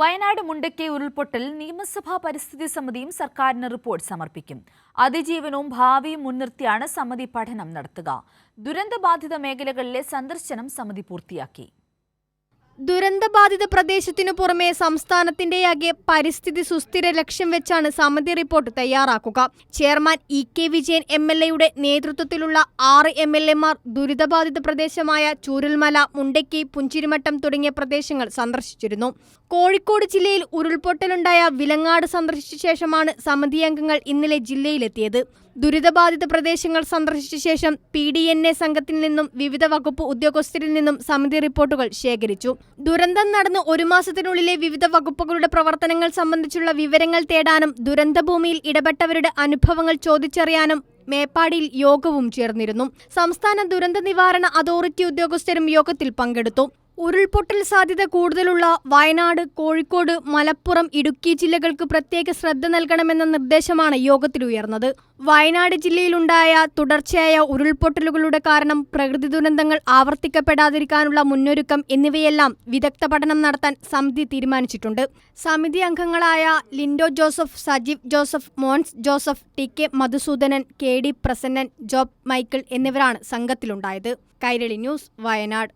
വയനാട് മുണ്ടക്കെ ഉരുൾപൊട്ടൽ നിയമസഭാ പരിസ്ഥിതി സമിതിയും സർക്കാരിന് റിപ്പോർട്ട് സമർപ്പിക്കും. അതിജീവനവും ഭാവിയും മുൻനിർത്തിയാണ് സമിതി പഠനം നടത്തുക. ദുരന്തബാധിത മേഖലകളിലെ സന്ദർശനം സമിതി പൂർത്തിയാക്കി. ദുരന്തബാധിത പ്രദേശത്തിനു പുറമെ സംസ്ഥാനത്തിന്റെയാകെ പരിസ്ഥിതി സുസ്ഥിര ലക്ഷ്യം വെച്ചാണ് സമിതി റിപ്പോർട്ട് തയ്യാറാക്കുക. Chairman E K Vijayan M L എയുടെ നേതൃത്വത്തിലുള്ള ആറ് എം എൽ എമാർ ദുരിതബാധിത പ്രദേശമായ ചൂരൽമല മുണ്ടക്കി പുഞ്ചിരിമട്ടം തുടങ്ങിയ പ്രദേശങ്ങൾ സന്ദർശിച്ചിരുന്നു. കോഴിക്കോട് ജില്ലയിൽ ഉരുൾപൊട്ടലുണ്ടായ വിലങ്ങാട് സന്ദർശിച്ച ശേഷമാണ് സമിതി അംഗങ്ങൾ ഇന്നലെ ജില്ലയിലെത്തിയത്. ദുരിതബാധിത പ്രദേശങ്ങൾ സന്ദർശിച്ച ശേഷം പി ഡി എൻ എ സംഘത്തിൽ നിന്നും വിവിധ വകുപ്പ് ഉദ്യോഗസ്ഥരിൽ നിന്നും സമിതി റിപ്പോർട്ടുകൾ ശേഖരിച്ചു. ദുരന്തം നടന്ന് ഒരു മാസത്തിനുള്ളിലെ വിവിധ വകുപ്പുകളുടെ പ്രവർത്തനങ്ങൾ സംബന്ധിച്ചുള്ള വിവരങ്ങൾ തേടാനും ദുരന്തഭൂമിയിൽ ഇടപെട്ടവരുടെ അനുഭവങ്ങൾ ചോദിച്ചറിയാനും മേപ്പാടിയിൽ യോഗവും ചേർന്നിരുന്നു. സംസ്ഥാന ദുരന്ത നിവാരണ അതോറിറ്റി ഉദ്യോഗസ്ഥരും യോഗത്തിൽ പങ്കെടുത്തു. ഉരുൾപൊട്ടൽ സാധ്യത കൂടുതലുള്ള വയനാട് കോഴിക്കോട് മലപ്പുറം ഇടുക്കി ജില്ലകൾക്ക് പ്രത്യേക ശ്രദ്ധ നൽകണമെന്ന നിർദ്ദേശമാണ് യോഗത്തിലുയർന്നത് വയനാട് ജില്ലയിലുണ്ടായ തുടർച്ചയായ ഉരുൾപൊട്ടലുകളുടെ കാരണം പ്രകൃതി ദുരന്തങ്ങൾ ആവർത്തിക്കപ്പെടാതിരിക്കാനുള്ള മുന്നൊരുക്കം എന്നിവയെല്ലാം വിദഗ്ധ പഠനം നടത്താൻ സമിതി തീരുമാനിച്ചിട്ടുണ്ട്. സമിതി അംഗങ്ങളായ Lindo Joseph Sajeev Joseph Mons Joseph T K Madhusoodanan K D Prasannan Job Michael എന്നിവരാണ് സംഘത്തിലുണ്ടായത്. കൈരളി ന്യൂസ് വയനാട്.